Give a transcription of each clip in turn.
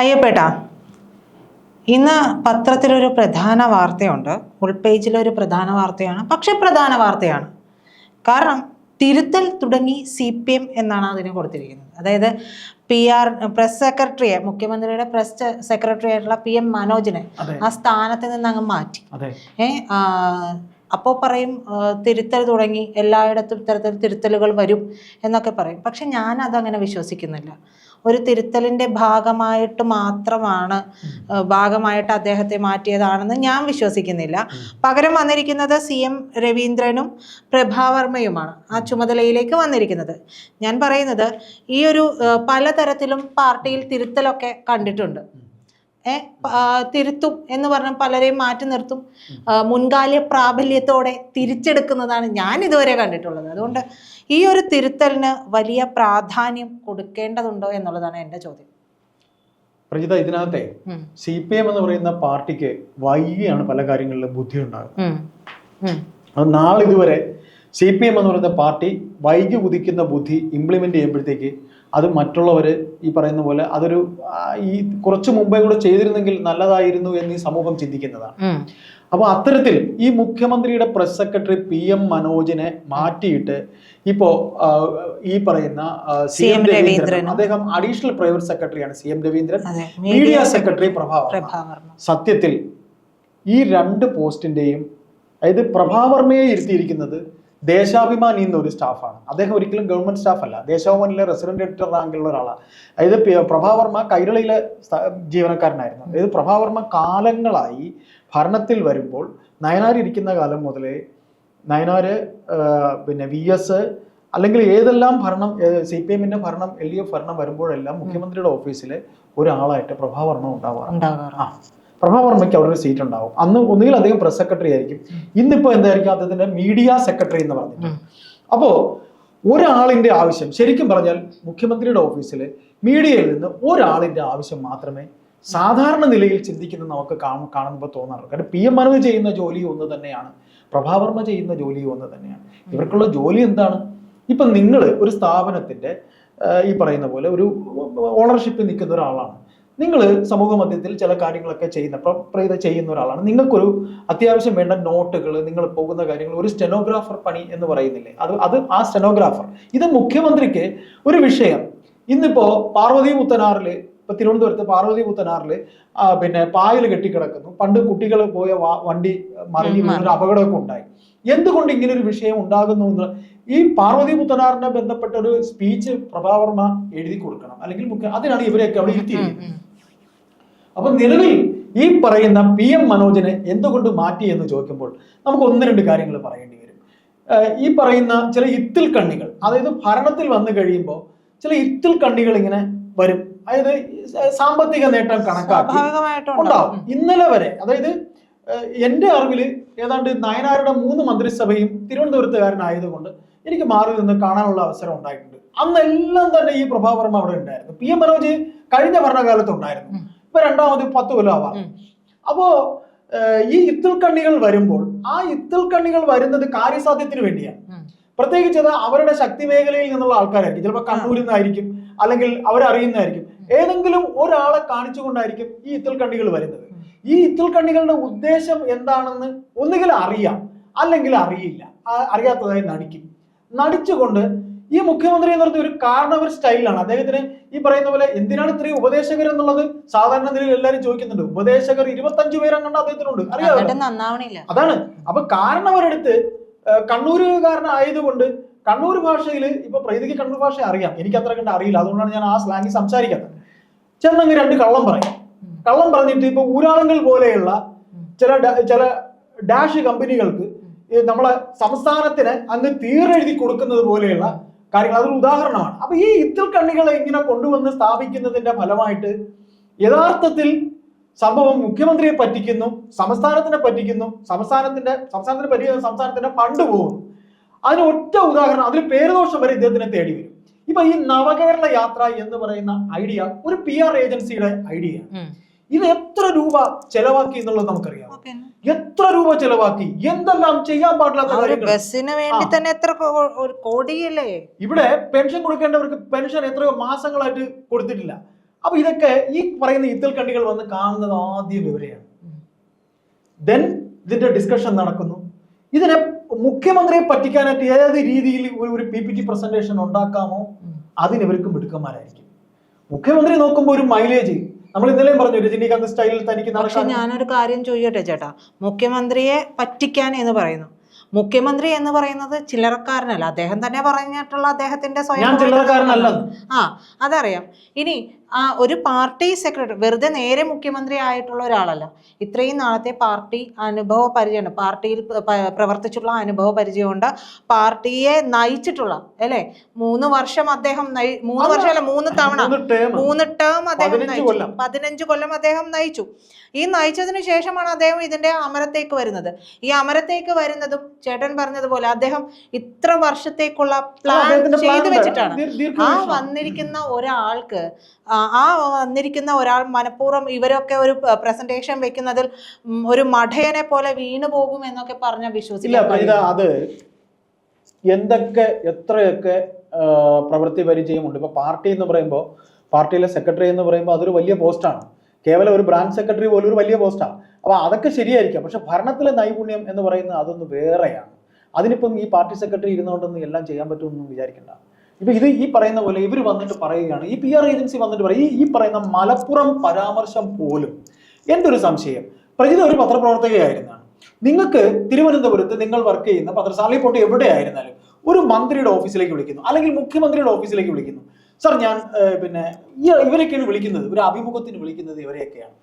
അയ്യപ്പേട്ട ഇന്ന് പത്രത്തിലൊരു പ്രധാന വാർത്തയുണ്ട്. ഉൾപേജിലൊരു പ്രധാന വാർത്തയാണ് പക്ഷെ പ്രധാന വാർത്തയാണ്. കാരണം തിരുത്തൽ തുടങ്ങി സി പി എം എന്നാണ് അതിന് കൊടുത്തിരിക്കുന്നത്. അതായത് പി ആർ പ്രസ് സെക്രട്ടറിയെ മുഖ്യമന്ത്രിയുടെ പ്രസ് സെക്രട്ടറി ആയിട്ടുള്ള പി എം മനോജിനെ ആ സ്ഥാനത്ത് നിന്ന് അങ്ങ് മാറ്റി ഏ അപ്പോൾ പറയും തിരുത്തൽ തുടങ്ങി എല്ലായിടത്തും ഇത്തരത്തിൽ തിരുത്തലുകൾ വരും എന്നൊക്കെ പറയും. പക്ഷെ ഞാൻ അതങ്ങനെ വിശ്വസിക്കുന്നില്ല. ഒരു തിരുത്തലിന്റെ ഭാഗമായിട്ട് മാത്രമാണ് ഭാഗമായിട്ട് അദ്ദേഹത്തെ മാറ്റിയതാണെന്ന് ഞാൻ വിശ്വസിക്കുന്നില്ല. പകരം വന്നിരിക്കുന്നത് സി എം രവീന്ദ്രനും പ്രഭാവർമ്മയുമാണ് ആ ചുമതലയിലേക്ക് വന്നിരിക്കുന്നത്. ഞാൻ പറയുന്നത് ഈ ഒരു പലതരത്തിലും പാർട്ടിയിൽ തിരുത്തലൊക്കെ കണ്ടിട്ടുണ്ട്. തിരുത്തും എന്ന് പറഞ്ഞ് പലരെയും മാറ്റി നിർത്തും. മുൻകാല പ്രാബല്യത്തോടെ തിരിച്ചെടുക്കുന്നതാണ് ഞാൻ ഇതുവരെ കണ്ടിട്ടുള്ളത്. അതുകൊണ്ട് ഈ ഒരു തിരുത്തലിന് വലിയ പ്രാധാന്യം കൊടുക്കേണ്ടതുണ്ടോ എന്നുള്ളതാണ് എന്റെ ചോദ്യം. പ്രജിത ഇതിനകത്തെ. സി പി എം എന്ന് പറയുന്ന പാർട്ടിക്ക് വൈകിയാണ് പല കാര്യങ്ങളിലും ബുദ്ധി ഉണ്ടാകുന്നത് ഇതുവരെ നാളിതുവരെ സി പി എം എന്ന് പറയുന്ന പാർട്ടി വൈകി ഉദിക്കുന്ന ബുദ്ധി ഇംപ്ലിമെന്റ് ചെയ്യുമ്പോഴത്തേക്ക് അത് മറ്റുള്ളവർ ഈ പറയുന്ന പോലെ അതൊരു ഈ കുറച്ച് മുമ്പേ കൂടെ ചെയ്തിരുന്നെങ്കിൽ നല്ലതായിരുന്നു എന്ന് ഈ സമൂഹം ചിന്തിക്കുന്നതാണ്. അപ്പോൾ അത്തരത്തിൽ ഈ മുഖ്യമന്ത്രിയുടെ പ്രസ് സെക്രട്ടറി പി എം മനോജിനെ മാറ്റിയിട്ട് ഇപ്പോ ഈ പറയുന്ന സി എം രവീന്ദ്രൻ അദ്ദേഹം അഡീഷണൽ പ്രൈവറ്റ് സെക്രട്ടറിയാണ് C M Raveendran. Media secretary പ്രഭാവർ Prabhavarma. സത്യത്തിൽ ഈ രണ്ട് പോസ്റ്റിന്റെയും അതായത് പ്രഭാവർമ്മയെ ഇരുത്തിയിരിക്കുന്നത് ദേശാഭിമാനി എന്നൊരു സ്റ്റാഫാണ്. അദ്ദേഹം ഒരിക്കലും ഗവൺമെന്റ് സ്റ്റാഫ് അല്ല ദേശാഭിമാനിലെ റെസിഡന്റ് എഡിറ്റർ റാങ്കിലുള്ള ഒരാളാണ് അതായത് പ്രഭാവർമ്മ കൈരളിയിലെ ജീവനക്കാരനായിരുന്നു. അതായത് പ്രഭാവർമ്മ കാലങ്ങളായി ഭരണത്തിൽ വരുമ്പോൾ നയനാർ ഇരിക്കുന്ന കാലം മുതലേ നയനാര് പിന്നെ വി എസ് അല്ലെങ്കിൽ ഏതെല്ലാം ഭരണം സി പി എമ്മിന്റെ ഭരണം എൽ ഡി എഫ് ഭരണം വരുമ്പോഴെല്ലാം മുഖ്യമന്ത്രിയുടെ ഓഫീസിലെ ഒരാളായിട്ട് പ്രഭാവർമ്മ ഉണ്ടാവാറുണ്ട്. ആ. പ്രഭാവർമ്മയ്ക്ക് അവിടെ ഒരു സീറ്റ് ഉണ്ടാവും. അന്ന് ഒന്നുകിൽ അദ്ദേഹം പ്രസ് സെക്രട്ടറി ആയിരിക്കും. ഇന്നിപ്പോ എന്തായിരിക്കും അദ്ദേഹത്തിന്റെ മീഡിയ സെക്രട്ടറി എന്ന് പറഞ്ഞിട്ട്. അപ്പോൾ അപ്പോ ഒരാളിന്റെ ആവശ്യം ശരിക്കും പറഞ്ഞാൽ മുഖ്യമന്ത്രിയുടെ ഓഫീസിൽ മീഡിയയിൽ നിന്ന് ഒരാളിന്റെ ആവശ്യം മാത്രമേ സാധാരണ നിലയിൽ ചിന്തിക്കുന്ന നമുക്ക് കാണും കാണുമ്പോൾ തോന്നാറുള്ളൂ. കാരണം പി എം മനോജ് ചെയ്യുന്ന ജോലി ഒന്ന് തന്നെയാണ്. പ്രഭാവർമ്മ ചെയ്യുന്ന ജോലി ഒന്ന് തന്നെയാണ്. ഇവർക്കുള്ള ജോലി എന്താണ്? ഇപ്പം നിങ്ങൾ ഒരു സ്ഥാപനത്തിന്റെ ഈ പറയുന്ന പോലെ ഒരു ഓണർഷിപ്പിൽ നിൽക്കുന്ന ഒരാളാണ്. നിങ്ങൾ സമൂഹ മധ്യത്തിൽ ചില കാര്യങ്ങളൊക്കെ ചെയ്യുന്ന പ്രപ്രീത ചെയ്യുന്ന ഒരാളാണ്. നിങ്ങൾക്കൊരു അത്യാവശ്യം വേണ്ട നോട്ടുകൾ നിങ്ങൾ പോകുന്ന കാര്യങ്ങൾ ഒരു സ്റ്റെനോഗ്രാഫർ പണി എന്ന് പറയുന്നില്ലേ? അത് അത് ആ സ്റ്റെനോഗ്രാഫർ ഇത് മുഖ്യമന്ത്രിക്ക് ഒരു വിഷയം. ഇന്നിപ്പോ പാർവതി പുത്തനാറിൽ ഇപ്പൊ തിരുവനന്തപുരത്ത് പാർവതി പുത്തനാറിൽ ആ, പിന്നെ പായൽ കെട്ടിക്കിടക്കുന്നു. പണ്ട് കുട്ടികൾ പോയ വണ്ടി മറിഞ്ഞു ഒരു അപകടമൊക്കെ ഉണ്ടായി. എന്തുകൊണ്ട് ഇങ്ങനെ ഒരു വിഷയം ഉണ്ടാകുന്നു എന്ന് ഈ പാർവതി പുത്തനാറിനെ ബന്ധപ്പെട്ട ഒരു സ്പീച്ച് പ്രഭാവർമ്മ എഴുതി കൊടുക്കണം. അല്ലെങ്കിൽ അതിനാണ് ഇവരെയൊക്കെ അവിടെ ഇരുത്തിയിരിക്കുന്നത്. അപ്പൊ നിലവിൽ ഈ പറയുന്ന പി എം മനോജിനെ എന്തുകൊണ്ട് മാറ്റി എന്ന് ചോദിക്കുമ്പോൾ നമുക്ക് ഒന്ന് രണ്ട് കാര്യങ്ങൾ പറയേണ്ടി വരും. ഈ പറയുന്ന ചില ഇത്തിൽ കണ്ണികൾ അതായത് ഭരണത്തിൽ വന്നു കഴിയുമ്പോൾ ചില ഇത്തിൽ കണ്ണികൾ ഇങ്ങനെ വരും. അതായത് സാമ്പത്തിക നേട്ടം കണക്കാക്കി ഉണ്ടാവും. ഇന്നലെ വരെ അതായത് എന്റെ അറിവിൽ ഏതാണ്ട് നയനാരുടെ മൂന്ന് മന്ത്രിസഭയും തിരുവനന്തപുരത്തുകാരനായതുകൊണ്ട് എനിക്ക് മാറി നിന്ന് കാണാനുള്ള അവസരം ഉണ്ടായിട്ടുണ്ട്. അന്നെല്ലാം തന്നെ ഈ പ്രഭാവർമ്മ അവിടെ ഉണ്ടായിരുന്നു. പി എം മനോജ് കഴിഞ്ഞ ഭരണകാലത്ത് ഉണ്ടായിരുന്നു. ഇപ്പൊ രണ്ടാമത് പത്ത് കൊല്ലം ആവാം ഉം. അപ്പോ ഈ ഇത്തിൽ കണ്ണികൾ വരുമ്പോൾ ആ ഇത്തിൽ കണ്ണികൾ വരുന്നത് കാര്യസാധ്യത്തിന് വേണ്ടിയാണ്. പ്രത്യേകിച്ച് അത് അവരുടെ ശക്തി മേഖലയിൽ നിന്നുള്ള ആൾക്കാരായിരിക്കും. ചിലപ്പോൾ കണ്ണൂരിൽ നിന്നായിരിക്കും അല്ലെങ്കിൽ അവരറിയുന്നതായിരിക്കും ഏതെങ്കിലും ഒരാളെ കാണിച്ചുകൊണ്ടായിരിക്കും ഈ ഇത്തിൽ കണ്ണികൾ വരുന്നത്. ഈ ഇത്തിൽ കണ്ണികളുടെ ഉദ്ദേശം എന്താണെന്ന് ഒന്നുകിൽ അറിയാം അല്ലെങ്കിൽ അറിയില്ല. അറിയാത്തതായി നടിക്കും. നടിച്ചുകൊണ്ട് ഈ മുഖ്യമന്ത്രി എന്ന് പറയുന്നത് ഒരു കാരണവർ സ്റ്റൈലാണ്. അദ്ദേഹത്തിന് ഈ പറയുന്ന പോലെ എന്തിനാണ് ഇത്രയും ഉപദേശകർ എന്നുള്ളത് സാധാരണ നിലയിൽ എല്ലാവരും ചോദിക്കുന്നുണ്ട്. ഉപദേശകർ ഇരുപത്തഞ്ചു പേരങ്ങണ്ട് അദ്ദേഹത്തിനുണ്ട്. അറിയാമോ അതാണ്. അപ്പൊ കാരണവരെടുത്ത് കണ്ണൂരുകാരനായതുകൊണ്ട് കണ്ണൂർ ഭാഷയിൽ ഇപ്പൊ പ്രീതിക്ക് കണ്ണൂർ ഭാഷ അറിയാം. എനിക്ക് അത്ര കണ്ട് അറിയില്ല. അതുകൊണ്ടാണ് ഞാൻ ആ സ്ലാങ്ങിൽ സംസാരിക്കാത്തത്. ചെന്നങ്ങ് രണ്ട് കള്ളം പറയും. കള്ളം പറഞ്ഞിട്ട് ഇപ്പൊ ഊരാളങ്ങൾ പോലെയുള്ള ചില ചില ഡാഷ് കമ്പനികൾക്ക് നമ്മളെ സംസ്ഥാനത്തിന് അങ്ങ് തീരെഴുതി കൊടുക്കുന്നത് പോലെയുള്ള കാര്യങ്ങൾ. അതൊരു ഉദാഹരണമാണ്. അപ്പൊ ഈ ഇത്തിൽ കണ്ണികളെ ഇങ്ങനെ കൊണ്ടുവന്ന് സ്ഥാപിക്കുന്നതിന്റെ ഫലമായിട്ട് യഥാർത്ഥത്തിൽ സംഭവം മുഖ്യമന്ത്രിയെ പറ്റിക്കുന്നു സംസ്ഥാനത്തിനെ പറ്റിക്കുന്നു സംസ്ഥാനത്തിന്റെ സംസ്ഥാനത്തിന് പറ്റിക്കുന്ന സംസ്ഥാനത്തിന്റെ ഫണ്ട് പോകുന്നു. അതിന് ഒറ്റ ഉദാഹരണം അതിൽ പേരുദോഷം വരെ ഇദ്ദേഹത്തിനെ തേടി വരും. ഇപ്പൊ ഈ നവകേരള യാത്ര എന്ന് പറയുന്ന ഐഡിയ ഒരു പി ആർ ഏജൻസിയുടെ ഐഡിയ. ഇത് എത്ര രൂപ ചെലവാക്കി എന്നുള്ളത് നമുക്കറിയാം. എത്ര രൂപ ചെലവാക്കി? എന്തെല്ലാം ചെയ്യാൻ പാടില്ലാത്ത ബസ്സിന് വേണ്ടി തന്നെ എത്ര ഒരു കോടിയല്ലേ? ഇവിടെ പെൻഷൻ കൊടുക്കേണ്ടവർക്ക് പെൻഷൻ എത്രയോ മാസങ്ങളായിട്ട് കൊടുത്തിട്ടില്ല. അപ്പൊ ഇതൊക്കെ ഈ പറയുന്ന ഇത്തൽ കണ്ടികൾ വന്ന് കാണുന്നത് ആദ്യം ഇവരെയാണ് ദെൻ ഇതിന്റെ ഡിസ്കഷൻ നടക്കുന്നു. ഇതിനെ മുഖ്യമന്ത്രിയെ പറ്റിക്കാനായിട്ട് ഏത് രീതിയിൽ ഒരു ഒരു പി പി ടി പ്രസന്റേഷൻ ഉണ്ടാക്കാമോ? അതിന് ഇവർക്ക് മിടുക്കന്മാരായിരിക്കും. മുഖ്യമന്ത്രി നോക്കുമ്പോൾ ഒരു മൈലേജ് നമ്മൾ ഇന്നലെയും പറഞ്ഞു രജനീകാന്ത് സ്റ്റൈലിൽ തനിക്ക് പക്ഷെ ഞാനൊരു കാര്യം ചോദിക്കട്ടെ ചേട്ടാ? മുഖ്യമന്ത്രിയെ പറ്റിക്കാൻ എന്ന് പറയുന്നു. മുഖ്യമന്ത്രി എന്ന് പറയുന്നത് ചില്ലറക്കാരനല്ല. അദ്ദേഹം തന്നെ പറഞ്ഞിട്ടുള്ള അദ്ദേഹത്തിന്റെ സ്വയം ആ അതറിയാം. ഇനി ആ ഒരു പാർട്ടി സെക്രട്ടറി വെറുതെ നേരെ മുഖ്യമന്ത്രി ആയിട്ടുള്ള ഒരാളല്ല. ഇത്രയും നാളത്തെ പാർട്ടി അനുഭവ പരിചയമുണ്ട്. പാർട്ടിയിൽ പ്രവർത്തിച്ചുള്ള അനുഭവ പരിചയമുണ്ട് പാർട്ടിയെ നയിച്ചിട്ടുള്ള അല്ലേ? മൂന്ന് വർഷം അദ്ദേഹം നയി- മൂന്ന്. വർഷമല്ല മൂന്ന് തവണ. മൂന്ന് ടേം അദ്ദേഹം പതിനഞ്ച് നയിച്ചു. കൊല്ലം. പതിനഞ്ച് കൊല്ലം അദ്ദേഹം നയിച്ചു. ഈ നയിച്ചതിന് ശേഷമാണ് അദ്ദേഹം ഇതിന്റെ അമരത്തേക്ക് വരുന്നത്. ഈ അമരത്തേക്ക് വരുന്നതും ചേട്ടൻ പറഞ്ഞതുപോലെ അദ്ദേഹം ഇത്ര വർഷത്തേക്കുള്ള പ്ലാൻ ചെയ്തു വെച്ചിട്ടാണ്. ആ വന്നിരിക്കുന്ന ഒരാൾക്ക് ആ ആ വന്നിരിക്കുന്ന ഒരാൾ മനഃപൂർവം ഇവരൊക്കെ ഒരു പ്രസന്റേഷൻ വെക്കുന്നതിൽ ഒരു മഠയനെ പോലെ വീണു പോകും എന്നൊക്കെ പറഞ്ഞ പ്രീത അത് എന്തൊക്കെ എത്രയൊക്കെ പ്രവൃത്തി പരിചയമുണ്ട് ഇപ്പൊ പാർട്ടി എന്ന് പറയുമ്പോൾ പാർട്ടിയിലെ സെക്രട്ടറി എന്ന് പറയുമ്പോൾ അതൊരു വലിയ പോസ്റ്റാണ് കേവലം ഒരു ബ്രാഞ്ച് സെക്രട്ടറി പോലും ഒരു വലിയ പോസ്റ്റാണ് അപ്പൊ അതൊക്കെ ശരിയായിരിക്കാം. പക്ഷെ ഭരണത്തിലെ നൈപുണ്യം എന്ന് പറയുന്നത് അതൊന്ന് വേറെയാണ്. അതിനിപ്പം ഈ പാർട്ടി സെക്രട്ടറി ഇരുന്നുകൊണ്ടൊന്നും എല്ലാം ചെയ്യാൻ പറ്റുമെന്നൊന്നും വിചാരിക്കണ്ട. ഇപ്പൊ ഇത് ഈ പറയുന്ന പോലെ ഇവർ വന്നിട്ട് പറയുകയാണ് ഈ പി ആർ ഏജൻസി വന്നിട്ട് പറയും ഈ- ഈ പറയുന്ന മലപ്പുറം പരാമർശം പോലും. എന്റെ ഒരു സംശയം? പ്രജിത ഒരു പത്രപ്രവർത്തകയായിരുന്നാണ്. നിങ്ങൾക്ക് തിരുവനന്തപുരത്ത് നിങ്ങൾ വർക്ക് ചെയ്യുന്ന പത്രശാലയിൽ പോട്ട് എവിടെയായിരുന്നാലും ഒരു മന്ത്രിയുടെ ഓഫീസിലേക്ക് വിളിക്കുന്നു അല്ലെങ്കിൽ മുഖ്യമന്ത്രിയുടെ ഓഫീസിലേക്ക് വിളിക്കുന്നു. സാർ ഞാൻ പിന്നെ ഇവരൊക്കെയാണ് വിളിക്കുന്നത് ഒരു അഭിമുഖത്തിന് വിളിക്കുന്നത് ഇവരെയൊക്കെയാണ്.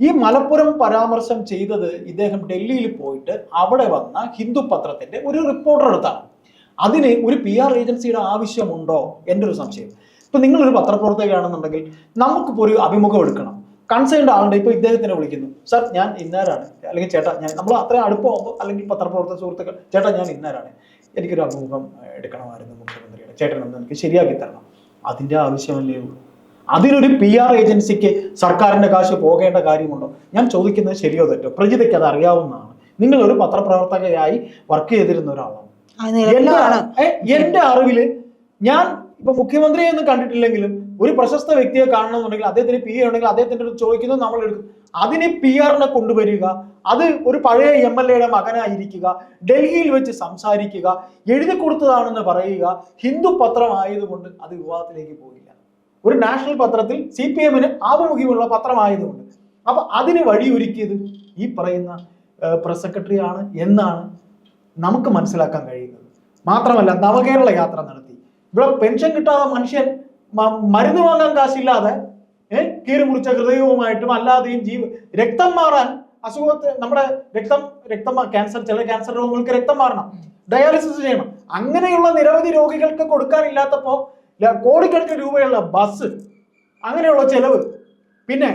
ഈ മലപ്പുറം പരാമർശം ചെയ്തത് ഇദ്ദേഹം ഡൽഹിയിൽ പോയിട്ട് അവിടെ വന്ന ഹിന്ദു പത്രത്തിന്റെ ഒരു റിപ്പോർട്ടർ എടുത്താണ് അതിന് ഒരു പി ആർ ഏജൻസിയുടെ ആവശ്യമുണ്ടോ എന്റെ ഒരു സംശയം. ഇപ്പൊ നിങ്ങളൊരു പത്രപ്രവർത്തകയാണെന്നുണ്ടെങ്കിൽ നമുക്കിപ്പോൾ ഒരു അഭിമുഖം എടുക്കണം. കൺസേൺഡ് ആളുണ്ട് ഇപ്പൊ ഇദ്ദേഹത്തിനെ വിളിക്കുന്നു. സാർ ഞാൻ ഇന്നാരാണ്. അല്ലെങ്കിൽ ചേട്ടാ ഞാൻ നമ്മൾ അത്രയും അടുപ്പമാകുമ്പോൾ അല്ലെങ്കിൽ പത്രപ്രവർത്തക സുഹൃത്തുക്കൾ ചേട്ടാ ഞാൻ ഇന്നാരാണ്. എനിക്കൊരു അഭിമുഖം എടുക്കണമായിരുന്നു മുഖ്യമന്ത്രിയുടെ. ചേട്ടൻ ഒന്ന് എനിക്ക് ശരിയാക്കി തരണം. അതിന്റെ ആവശ്യമല്ലേ ഉള്ളൂ. അതിനൊരു പി ആർ ഏജൻസിക്ക് സർക്കാരിന്റെ കാശ് പോകേണ്ട കാര്യമുണ്ടോ? ഞാൻ ചോദിക്കുന്നത് ശരിയോ തെറ്റോ? പ്രജിതയ്ക്ക് അത് അറിയാവുന്നതാണ്. നിങ്ങൾ ഒരു പത്രപ്രവർത്തകയായി വർക്ക് ചെയ്തിരുന്ന ഒരാളാണ്. എന്റെ അറിവിൽ അറിവിൽ ഞാൻ ഇപ്പൊ മുഖ്യമന്ത്രിയെ ഒന്നും കണ്ടിട്ടില്ലെങ്കിലും ഒരു പ്രശസ്ത വ്യക്തിയെ കാണണമെന്നുണ്ടെങ്കിൽ അദ്ദേഹത്തിന് പി എ ഉണ്ടെങ്കിൽ അദ്ദേഹത്തിന്റെ അടുത്ത് ചോദിക്കുന്നത് നമ്മൾ എടുക്കും. അതിന് പി ആറിനെ കൊണ്ടുവരിക അത് ഒരു പഴയ എം എൽ എയുടെ മകനായിരിക്കുക ഡൽഹിയിൽ വെച്ച് സംസാരിക്കുക എഴുതി കൊടുത്തതാണെന്ന് പറയുക ഹിന്ദു പത്രമായതുകൊണ്ട് അത് വിവാഹത്തിലേക്ക് പോയില്ല ഒരു നാഷണൽ പത്രത്തിൽ സി പി എമ്മിന് ആഭിമുഖ്യമുള്ള പത്രമായതുകൊണ്ട്. അപ്പൊ അതിന് വഴിയൊരുക്കിയത് ഈ പറയുന്ന പ്രസ് സെക്രട്ടറി ആണ് എന്നാണ് നമുക്ക് മനസ്സിലാക്കാൻ കഴിയുന്നത്. മാത്രമല്ല നവകേരള യാത്ര നടത്തി. ഇവിടെ പെൻഷൻ കിട്ടാതെ മനുഷ്യൻ മരുന്ന് വാങ്ങാൻ കാശില്ലാതെ കീറി മുറിച്ച ഹൃദയവുമായിട്ടും അല്ലാതെയും ജീവ രക്തം മാറാൻ അസുഖത്തെ നമ്മുടെ രക്തം രക്തം ക്യാൻസർ ചില ക്യാൻസർ രോഗങ്ങൾക്ക് രക്തം മാറണം. ഡയാലിസിസ് ചെയ്യണം. അങ്ങനെയുള്ള നിരവധി രോഗികൾക്ക് കൊടുക്കാനില്ലാത്തപ്പോ കോടിക്കണക്കിന് രൂപയുള്ള ബസ് അങ്ങനെയുള്ള ചെലവ്. പിന്നെ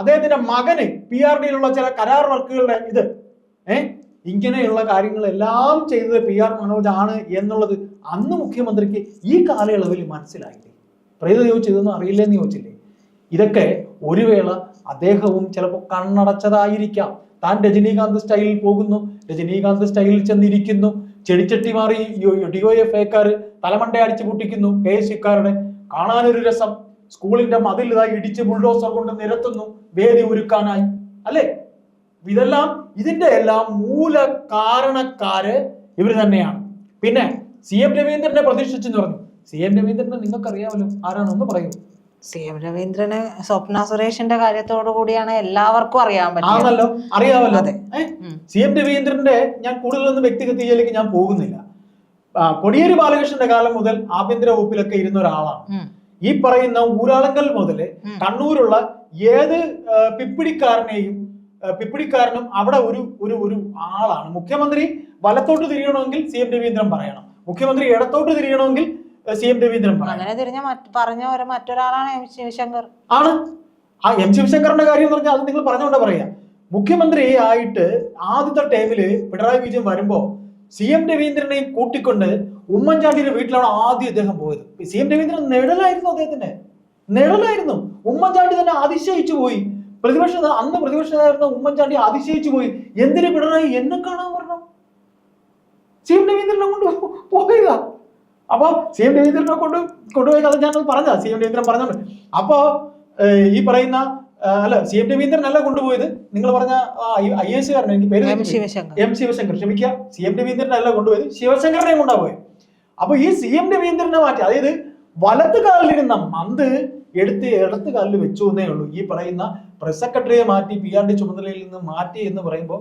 അദ്ദേഹത്തിന്റെ മകന് പി ആർ ഡിയിലുള്ള ചില കരാർ വർക്കുകളുടെ ഇത് ഇങ്ങനെയുള്ള കാര്യങ്ങളെല്ലാം ചെയ്തത് പി ആർ മനോജ് ആണ് എന്നുള്ളത് അന്ന് മുഖ്യമന്ത്രിക്ക് ഈ കാലയളവിൽ മനസ്സിലായില്ലേ? പ്രീത ചോദിച്ചു ഇതൊന്നും അറിയില്ലെന്ന് ചോദിച്ചില്ലേ? ഇതൊക്കെ ഒരു വേള അദ്ദേഹവും ചിലപ്പോൾ കണ്ണടച്ചതായിരിക്കാം. താൻ രജനീകാന്ത് സ്റ്റൈലിൽ പോകുന്നു. രജനീകാന്ത് സ്റ്റൈലിൽ ചെന്നിരിക്കുന്നു. ചെടിച്ചട്ടി മാറി ഡി ഒ എഫ് എക്കാർ തലമണ്ട അടിച്ചു പൊട്ടിക്കുന്നു കെ എസ് യുക്കാരുടെ കാണാനൊരു രസം. സ്കൂളിന്റെ മതിൽ ഇടിച്ച് ബുൾഡോസർ കൊണ്ട് നിരത്തുന്നു. വേദി ഒരുക്കാനായി. അല്ലേ? ഇതെല്ലാം ഇതിന്റെ എല്ലാം മൂല കാരണക്കാര് ഇവർ തന്നെയാണ്. പിന്നെ സി എം രവീന്ദ്രനെ പ്രതീക്ഷിച്ചെന്ന് പറഞ്ഞു. സി എം രവീന്ദ്രനെ നിങ്ങൾക്കറിയാമല്ലോ. ആരാണെന്ന് പറയൂ. സി എം രവീന്ദ്രന് സ്വപ്ന സുരേഷിന്റെ കാര്യത്തോടു കൂടിയാണ് എല്ലാവർക്കും അറിയാൻ പറ്റുന്നത് അറിയാമല്ലോ. അതെ. സി എം രവീന്ദ്രന്റെ ഞാൻ കൂടുതലൊന്നും വ്യക്തിഗതയിലേക്ക് ഞാൻ പോകുന്നില്ല. കൊടിയേരി ബാലകൃഷ്ണന്റെ കാലം മുതൽ ആഭ്യന്തര വകുപ്പിലൊക്കെ ഇരുന്ന ഒരാളാണ്. ഈ പറയുന്ന ഊരാളങ്കൽ മുതൽ കണ്ണൂരുള്ള ഏത് പിപ്പിടിക്കാരനെയും പിപ്പിടിക്കാരനും അവിടെ ഒരു ഒരു ഒരു ആളാണ്. മുഖ്യമന്ത്രി വലത്തോട്ട് തിരിയണമെങ്കിൽ സി എം രവീന്ദ്രൻ പറയണം. മുഖ്യമന്ത്രി ഇടത്തോട്ട് തിരിയണമെങ്കിൽ സി എം രവീന്ദ്രൻ പറയണം. അങ്ങനെ തിരിഞ്ഞ പറഞ്ഞ മറ്റൊരാളാണ് എം ശിവശങ്കർ. ആണ്. ആ എം ശിവശങ്കറിന്റെ കാര്യം പറഞ്ഞാൽ അത് നിങ്ങൾ പറഞ്ഞുകൊണ്ട് പറയാ. മുഖ്യമന്ത്രി ആയിട്ട് ആദ്യത്തെ ടൈമിൽ പിണറായി വിജയൻ വരുമ്പോ സി എം രവീന്ദ്രനെയും കൂട്ടിക്കൊണ്ട് ഉമ്മൻചാണ്ടിയുടെ വീട്ടിലാണ് ആദ്യം അദ്ദേഹം പോയത്. സി എം രവീന്ദ്രൻ നിഴലായിരുന്നു അദ്ദേഹത്തിന്റെ നിഴലായിരുന്നു. ഉമ്മൻചാണ്ടി തന്നെ അതിശയിച്ചു പോയി. പ്രതിപക്ഷ അന്ന് പ്രതിപക്ഷ നേതാവായിരുന്ന ഉമ്മൻചാണ്ടി അതിശയിച്ചു പോയി. എന്തിന് പിണറായി എന്നെ കാണാൻ പറഞ്ഞു സി എം രവീന്ദ്രനെ കൊണ്ട് പോവുക അപ്പൊ സി എം രവീന്ദ്രനെ കൊണ്ട് കൊണ്ടുപോയി കഥ ഞാനത് പറഞ്ഞ സി എം രവീന്ദ്രൻ പറഞ്ഞോണ്ട് അപ്പോ ഈ പറയുന്ന അല്ല സി എം രവീന്ദ്രൻ അല്ല കൊണ്ടുപോയത്. നിങ്ങൾ പറഞ്ഞ ഐ എസ് കാരൻ എനിക്ക് പേര് എം ശിവശങ്കർ. ക്ഷമിക്കുക. സി എം രവീന്ദ്രൻ അല്ല കൊണ്ടുപോയത് കൊണ്ടാ പോയത് അപ്പൊ ഈ സി എം രവീന്ദ്രനെ മാറ്റി അതായത് വലത്ത് കാലിലിരുന്ന മന്ത് എടുത്ത് ഇടത്ത് കാലിൽ വെച്ചു എന്നേ ഉള്ളൂ. ഈ പറയുന്ന പ്രസ് സെക്രട്ടറിയെ മാറ്റി പി ആർ ഡി ചുമതലയിൽ നിന്ന് മാറ്റി എന്ന് പറയുമ്പോൾ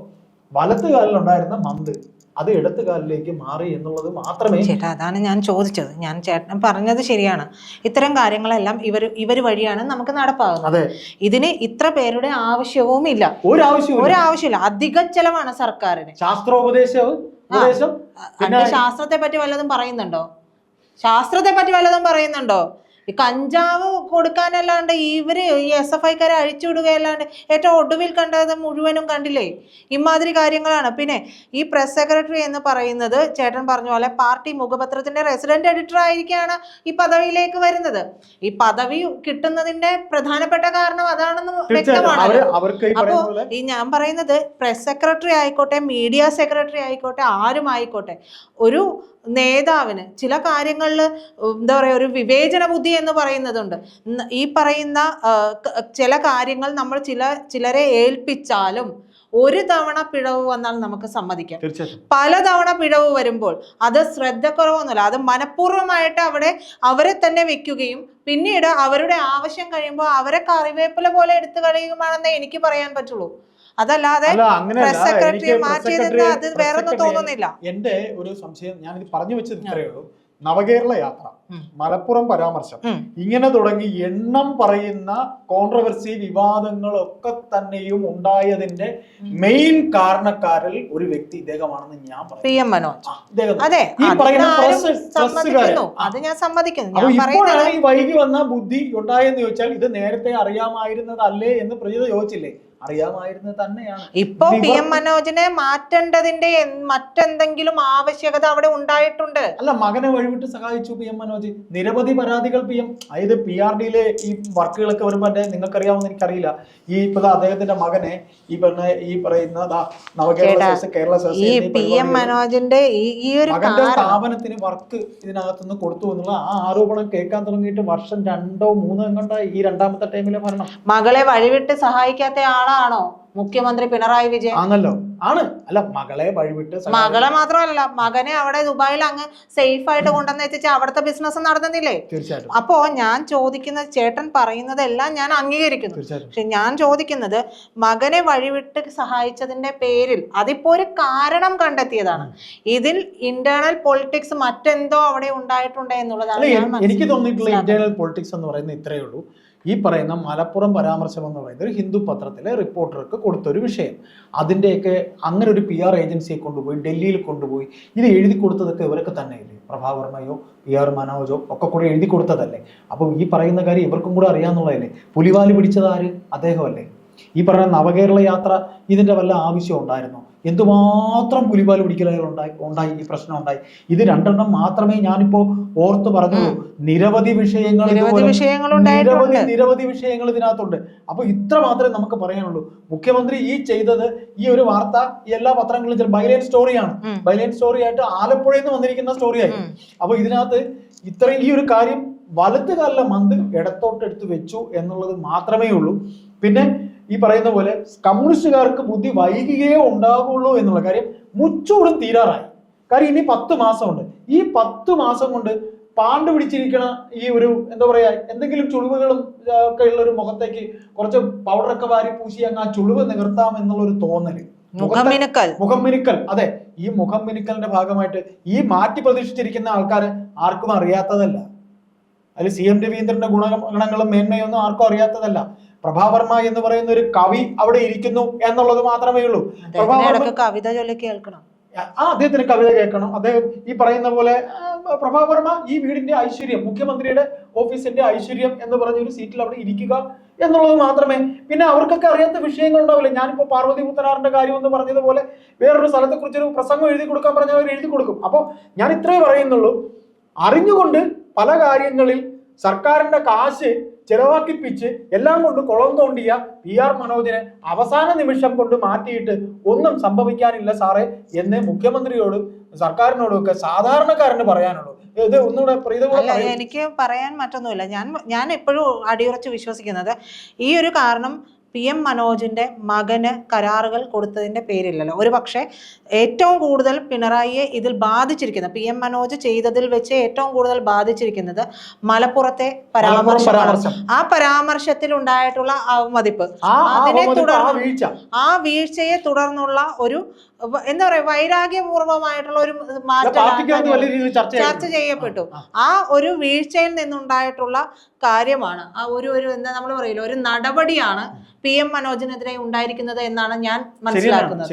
വലത്ത് കാലിലുണ്ടായിരുന്ന മന്ത് അത് ഇടത്ത് കാലിലേക്ക് മാറി എന്നുള്ളത് മാത്രമേ ചേട്ടാ അതാണ് ഞാൻ ചോദിച്ചത്. ഞാൻ ചേട്ടൻ പറഞ്ഞത് ശരിയാണ്. ഇത്തരം കാര്യങ്ങളെല്ലാം ഇവർ ഇവർ വഴിയാണ് നമുക്ക് നടപ്പാകുന്നത്. അതെ. ഇതിന് ഇത്ര പേരുടെ ആവശ്യവും ഇല്ല. ഒരു ആവശ്യവും ഒരു ഒരാവശ്യമില്ല അധിക ചെലവാണ് സർക്കാരിന്. ശാസ്ത്രോപദേശം ഉപദേശം അന്റെ ശാസ്ത്രത്തെ പറ്റി വല്ലതും പറയുന്നുണ്ടോ? ശാസ്ത്രത്തെ പറ്റി വല്ലതും പറയുന്നുണ്ടോ? ഈ കഞ്ചാവ് കൊടുക്കാനല്ലാണ്ട് ഇവർ ഈ എസ് എഫ് ഐക്കാരെ അഴിച്ചുവിടുകയല്ലാണ്ട് ഏറ്റവും ഒടുവിൽ കണ്ടത് മുഴുവനും കണ്ടില്ലേ? ഇമാതിരി കാര്യങ്ങളാണ്. പിന്നെ ഈ പ്രസ് സെക്രട്ടറി എന്ന് പറയുന്നത് ചേട്ടൻ പറഞ്ഞ പോലെ പാർട്ടി മുഖപത്രത്തിന്റെ റെസിഡന്റ് എഡിറ്റർ ആയിരിക്കാണ് ഈ പദവിയിലേക്ക് വരുന്നത്. ഈ പദവി കിട്ടുന്നതിന്റെ പ്രധാനപ്പെട്ട കാരണം അതാണെന്ന് വ്യക്തമാണ്. അവർക്ക് ഈ അപ്പോ ഈ ഞാൻ പറയുന്നത് പ്രസ് സെക്രട്ടറി ആയിക്കോട്ടെ മീഡിയ സെക്രട്ടറി ആയിക്കോട്ടെ ആരും ആയിക്കോട്ടെ ഒരു നേതാവിന് ചില കാര്യങ്ങളിൽ എന്താ പറയുക ഒരു വിവേചന ബുദ്ധി എന്ന് പറയുന്നതുണ്ട്. ഈ പറയുന്ന ചില കാര്യങ്ങൾ നമ്മൾ ചില ചിലരെ ഏൽപ്പിച്ചാലും ഒരു തവണ പിഴവ് വന്നാൽ നമുക്ക് സമ്മതിക്കാം. പല തവണ പിഴവ് വരുമ്പോൾ അത് ശ്രദ്ധ ശ്രദ്ധക്കുറവൊന്നുമില്ല. അത് മനഃപൂർവമായിട്ട് അവിടെ അവരെ തന്നെ വെക്കുകയും പിന്നീട് അവരുടെ ആവശ്യം കഴിയുമ്പോൾ അവരെ കറിവേപ്പില പോലെ എടുത്തു കളയുകയുമാണെന്നേ എനിക്ക് പറയാൻ പറ്റുള്ളൂ. അതല്ലാതെ പ്രസ് സെക്രട്ടറി മാറ്റിയതെന്ന് അത് വേറൊന്നും തോന്നുന്നില്ല. എന്റെ ഒരു സംശയം ഞാനിത് പറഞ്ഞു വെച്ചത് ഇത്രയേ ഉള്ളൂ. നവകേരള യാത്ര മലപ്പുറം പരാമർശം ഇങ്ങനെ തുടങ്ങി എണ്ണം പറയുന്ന കോൺട്രവേഴ്സി വിവാദങ്ങളൊക്കെ തന്നെയും ഉണ്ടായതിന്റെ മെയിൻ കാരണക്കാരിൽ ഒരു വ്യക്തി ഇദ്ദേഹമാണെന്ന് ഞാൻ പി എം മനോജ്. അതെ അത് ഞാൻ സമ്മതിക്കുന്നു. ഇപ്പോഴാണ് ഈ വൈകി വന്ന ബുദ്ധി ഉണ്ടായെന്ന് ചോദിച്ചാൽ ഇത് നേരത്തെ അറിയാമായിരുന്നതല്ലേ എന്ന് പ്രജിത ചോദിച്ചില്ലേ? അറിയാമായിരുന്നത് തന്നെയാണ്. ഇപ്പൊ പി എം മനോജിനെ മാറ്റേണ്ടതിന്റെ മറ്റെന്തെങ്കിലും ആവശ്യകത അവിടെ ഉണ്ടായിട്ടുണ്ട്. അല്ല മകനെ വഴിവിട്ട് സഹായിച്ചു പി എം മനോജ്. നിരവധി പരാതികൾ പി എം അതായത് പി ആർ ഡിയിലെ ഈ വർക്കുകളൊക്കെ വരുമ്പോൾ എന്റെ നിങ്ങൾക്കറിയാവുന്ന എനിക്കറിയില്ല. ഈ ഇപ്പൊ അദ്ദേഹത്തിന്റെ മകനെ ഈ പറഞ്ഞ ഈ പറയുന്ന നവകേരള കേരള ഈ പി എം മനോജിന്റെ ഈ ഒരു സ്ഥാപനത്തിന് വർക്ക് ഇതിനകത്തുനിന്ന് കൊടുത്തു എന്നുള്ള ആ ആരോപണം കേൾക്കാൻ തുടങ്ങിയിട്ട് വർഷം രണ്ടോ മൂന്നോ എങ്ങോട്ടായി ഈ രണ്ടാമത്തെ ടൈമിലെ ഭരണം മകളെ വഴിവിട്ട് സഹായിക്കാത്ത ആളാണോ മുഖ്യമന്ത്രി പിണറായി വിജയൻ. ആണല്ലോ. ആണ്. അല്ല മകളെ വഴിവിട്ട് മകളെ മാത്രമല്ല മകനെ അവിടെ ദുബായിൽ അങ്ങ് സേഫ് ആയിട്ട് കൊണ്ടുവന്ന് എത്തിച്ച് അവിടുത്തെ ബിസിനസ് നടന്നില്ലേ? തീർച്ചയായിട്ടും. അപ്പോ ഞാൻ ചോദിക്കുന്ന ചേട്ടൻ പറയുന്നതെല്ലാം ഞാൻ അംഗീകരിക്കുന്നു. പക്ഷെ ഞാൻ ചോദിക്കുന്നത് മകനെ വഴിവിട്ട് സഹായിച്ചതിന്റെ പേരിൽ അതിപ്പോ ഒരു കാരണം കണ്ടെത്തിയതാണ്. ഇതിൽ ഇന്റേണൽ പൊളിറ്റിക്സ് മറ്റെന്തോ അവിടെ ഉണ്ടായിട്ടുണ്ട് എന്നുള്ളതാണ് എനിക്ക് തോന്നിയിട്ടുള്ള ഇന്റേണൽ പൊളിറ്റിക്സ് എന്ന് പറയുന്നത് ഇത്രയേ ഉള്ളൂ. ഈ പറയുന്ന മലപ്പുറം പരാമർശം എന്ന് പറയുന്നത് ഒരു ഹിന്ദു പത്രത്തിലെ റിപ്പോർട്ടർക്ക് കൊടുത്തൊരു വിഷയം. അതിന്റെയൊക്കെ അങ്ങനെ ഒരു പി ആർ ഏജൻസിയെ കൊണ്ടുപോയി ഡൽഹിയിൽ കൊണ്ടുപോയി ഇത് എഴുതി കൊടുത്തതൊക്കെ ഇവരൊക്കെ തന്നെയല്ലേ? പ്രഭാവർമ്മയോ പി ആർ മനോജോ ഒക്കെ കൂടെ എഴുതി കൊടുത്തതല്ലേ? അപ്പോൾ ഈ പറയുന്ന കാര്യം ഇവർക്കും കൂടെ അറിയാന്നുള്ളതല്ലേ പുലിവാൽ പിടിച്ചതാര് അദ്ദേഹമല്ലേ? ഈ പറഞ്ഞ നവകേരള യാത്ര ഇതിന്റെ വല്ല ആവശ്യം ഉണ്ടായിരുന്നു? എന്തുമാത്രം പുലിപാൽ പിടിക്കലുകൾ ഉണ്ടായി ഉണ്ടായി ഈ പ്രശ്നം ഉണ്ടായി. ഇത് രണ്ടെണ്ണം മാത്രമേ ഞാനിപ്പോ ഓർത്ത് പറഞ്ഞു നിരവധി വിഷയങ്ങൾ നിരവധി നിരവധി വിഷയങ്ങൾ ഇതിനകത്തുണ്ട്. അപ്പൊ ഇത്ര മാത്രമേ നമുക്ക് പറയാനുള്ളൂ. മുഖ്യമന്ത്രി ഈ ചെയ്തത് ഈ ഒരു വാർത്ത ഈ എല്ലാ പത്രങ്ങളിലും ബൈലൈൻ സ്റ്റോറിയാണ്. ബൈലൈൻ സ്റ്റോറി ആയിട്ട് ആലപ്പുഴയിൽ നിന്ന് വന്നിരിക്കുന്ന സ്റ്റോറിയായി. അപ്പൊ ഇതിനകത്ത് ഇത്രയും ഈ ഒരു കാര്യം വലത്ത് മന്ത്രി മന്ത് ഇടത്തോട്ട് എടുത്ത് വെച്ചു എന്നുള്ളത് മാത്രമേ ഉള്ളൂ. പിന്നെ ഈ പറയുന്ന പോലെ കമ്മ്യൂണിസ്റ്റുകാർക്ക് ബുദ്ധി വൈകിയേ ഉണ്ടാകുള്ളൂ എന്നുള്ള കാര്യം മുച്ചൂടും തീരാറായി. കാര്യം ഇനി പത്ത് മാസമുണ്ട്. ഈ പത്ത് മാസം കൊണ്ട് പാണ്ട് പിടിച്ചിരിക്കണ ഈ ഒരു എന്താ പറയാ എന്തെങ്കിലും ചുളിവുകളും ഒക്കെ ഉള്ള ഒരു മുഖത്തേക്ക് കുറച്ച് പൗഡറൊക്കെ വാരി പൂശി അങ്ങ് ആ ചുളിവ് നികർത്താം എന്നുള്ള ഒരു തോന്നൽ. മുഖം മുഖമിനുക്കൽ മുഖം മിനുക്കൽ. അതെ ഈ മുഖം മിനുക്കലിന്റെ ഭാഗമായിട്ട് ഈ മാറ്റി പ്രതീക്ഷിച്ചിരിക്കുന്ന ആൾക്കാർ ആർക്കും അറിയാത്തതല്ല. അതിൽ സി എം രവീന്ദ്രന്റെ ഗുണ ഗുണങ്ങളും മേന്മയൊന്നും ആർക്കും അറിയാത്തതല്ല. പ്രഭാവർമ്മ എന്ന് പറയുന്ന ഒരു കവി അവിടെ ഇരിക്കുന്നു എന്നുള്ളത് മാത്രമേ ഉള്ളൂ. പ്രഭാവർമ്മ കവിത ചൊല്ലി കേൾക്കണം. ആ അദ്ദേഹത്തിന് കവിത കേൾക്കണം. അദ്ദേഹം ഈ പറയുന്ന പോലെ പ്രഭാവർമ്മ ഈ വീടിന്റെ ഐശ്വര്യം മുഖ്യമന്ത്രിയുടെ ഓഫീസിന്റെ ഐശ്വര്യം എന്ന് പറഞ്ഞ ഒരു സീറ്റിൽ അവിടെ ഇരിക്കുക എന്നുള്ളത് മാത്രമേ പിന്നെ അവർക്കൊക്കെ അറിയാത്ത വിഷയങ്ങൾ ഉണ്ടാവില്ല ഞാനിപ്പോ പാർവതി പുത്തനാറിന്റെ കാര്യം എന്ന് പറഞ്ഞതുപോലെ വേറൊരു സ്ഥലത്തെ കുറിച്ചൊരു പ്രസംഗം എഴുതി കൊടുക്കാൻ പറഞ്ഞാൽ അവർ എഴുതി കൊടുക്കും. അപ്പോൾ ഞാൻ ഇത്രേ പറയുന്നുള്ളൂ. അറിഞ്ഞുകൊണ്ട് പല കാര്യങ്ങളിൽ സർക്കാരിന്റെ കാശ് ചെലവാക്കിപ്പിച്ച് എല്ലാം കൊണ്ട് കുളം തോണ്ടിയ പി ആർ മനോജിനെ അവസാന നിമിഷം കൊണ്ട് മാറ്റിയിട്ട് ഒന്നും സംഭവിക്കാനില്ല സാറേ എന്ന് മുഖ്യമന്ത്രിയോടും സർക്കാരിനോടും ഒക്കെ സാധാരണക്കാരന് പറയാനുള്ളൂ. ഇത് ഒന്നുകൂടെ എനിക്ക് പറയാൻ മറ്റൊന്നുമില്ല. ഞാൻ ഞാൻ എപ്പോഴും അടിയുറച്ച് വിശ്വസിക്കുന്നത് ഈ ഒരു കാരണം പി എം മനോജിന്റെ മകന് കരാറുകൾ കൊടുത്തതിന്റെ പേരില്ലല്ലോ. ഒരു പക്ഷേ ഏറ്റവും കൂടുതൽ പിണറായിയെ ഇതിൽ ബാധിച്ചിരിക്കുന്നത് പി എം മനോജ് ചെയ്തതിൽ വെച്ച് ഏറ്റവും കൂടുതൽ ബാധിച്ചിരിക്കുന്നത് മലപ്പുറത്തെ പരാമർശം. ആ പരാമർശത്തിൽ ഉണ്ടായിട്ടുള്ള അവമതിപ്പ് അതിനെ തുടർന്ന് ആ വീഴ്ചയെ തുടർന്നുള്ള ഒരു എന്താ പറയാ വൈരാഗ്യപൂർവമായിട്ടുള്ള ഒരു മാറ്റം ചർച്ച ചെയ്യപ്പെട്ടു. ആ ഒരു വീഴ്ചയിൽ നിന്നുണ്ടായിട്ടുള്ള കാര്യമാണ്. ആ ഒരു ഒരു എന്താ നമ്മൾ പറയില്ല ഒരു നടപടിയാണ് പി എം മനോജിനെതിരെ ഉണ്ടായിരിക്കുന്നത് എന്നാണ് ഞാൻ മനസ്സിലാക്കുന്നത്.